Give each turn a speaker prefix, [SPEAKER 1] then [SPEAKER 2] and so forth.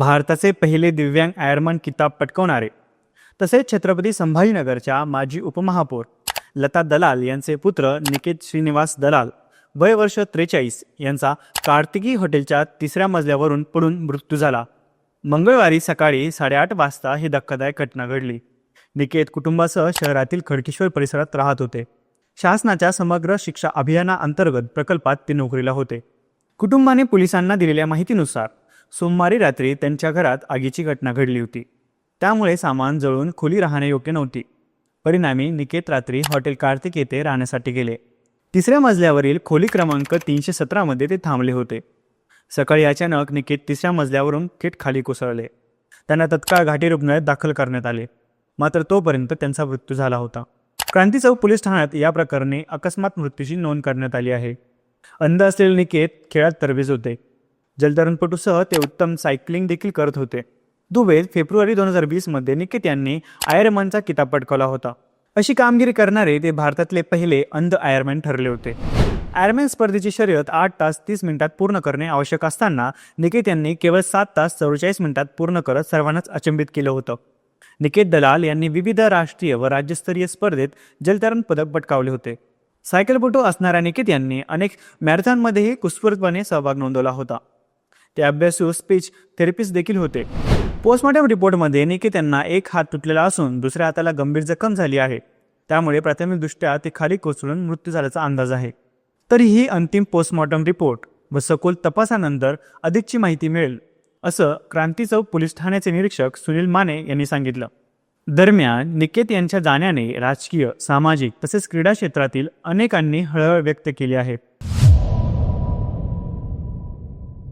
[SPEAKER 1] भारताचे पहिले दिव्यांग आयरमन किताब पटकवणारे. तसेच छत्रपती संभाजीनगरच्या माजी उपमहापौर लता दलाल यांचे पुत्र निकेत श्रीनिवास दलाल वय वर्ष त्रेचाळीस यांचा कार्तिकी हॉटेलच्या तिसऱ्या मजल्यावरून पडून मृत्यू झाला. मंगळवारी सकाळी साडेआठ वाजता ही धक्कादायक घटना घडली. निकेत कुटुंबासह शहरातील खडकेश्वर परिसरात राहत होते. शासनाच्या समग्र शिक्षा अभियानाअंतर्गत प्रकल्पात ते नोकरीला होते. कुटुंबाने पोलिसांना दिलेल्या माहितीनुसार सोमवारी रात्री त्यांच्या घरात आगीची घटना घडली होती. त्यामुळे सामान जळून खुली राहणे योग्य नव्हती. परिणामी निकेत रात्री हॉटेल कार्तिक येथे राहण्यासाठी गेले. तिसऱ्या मजल्यावरील खोली क्रमांक तीनशे सतरामध्ये ते थांबले होते. सकाळी अचानक निकेत तिसऱ्या मजल्यावरून किट खाली कोसळले. त्यांना तत्काळ घाटी रुग्णालयात दाखल करण्यात आले. मात्र तोपर्यंत त्यांचा मृत्यू झाला होता. क्रांती चौक पोलीस ठाण्यात या प्रकरणी अकस्मात मृत्यूची नोंद करण्यात आली आहे. अंध असलेले निकेत खेळात तरबेज होते. जलतरणपटूसह ते उत्तम सायकलिंग देखील करत होते. दुबईत फेब्रुवारी दोन हजार वीसमध्ये निकेत यांनी आयरमनचा किताब पटकावला होता. अशी कामगिरी करणारे ते भारतातले पहिले अंध आयरमॅन ठरले होते. आयरमॅन स्पर्धेची शर्यत आठ तास तीस मिनिटात पूर्ण करणे आवश्यक असताना निकेत यांनी केवळ सात तास चौवेचाळीस मिनिटात पूर्ण करत सर्वांनाच अचंबित केलं होतं. निकेत दलाल यांनी विविध राष्ट्रीय व राज्यस्तरीय स्पर्धेत जलतरण पदक पटकावले होते. सायकलपटू असणाऱ्या निकेत यांनी अनेक मॅरेथॉनमध्येही कुस्फूर्तपणे सहभाग नोंदवला होता. ते अभ्यासू स्पीच थेरपिस्ट देखील होते. पोस्टमॉर्टम रिपोर्टमध्ये निकित यांना एक हात तुटलेला असून दुसऱ्या हाताला गंभीर जखम झाली आहे. त्यामुळे प्राथमिकदृष्ट्या ते खाली कोसळून मृत्यू झाल्याचा अंदाज आहे. तरीही अंतिम पोस्टमॉर्टम रिपोर्ट व सखोल तपासानंतर अधिकची माहिती मिळेल असं क्रांती चौक पोलीस ठाण्याचे निरीक्षक सुनील माने यांनी सांगितलं. दरम्यान निकेत यांच्या जाण्याने राजकीय सामाजिक तसेच क्रीडा क्षेत्रातील अनेकांनी हळहळ व्यक्त केली आहे.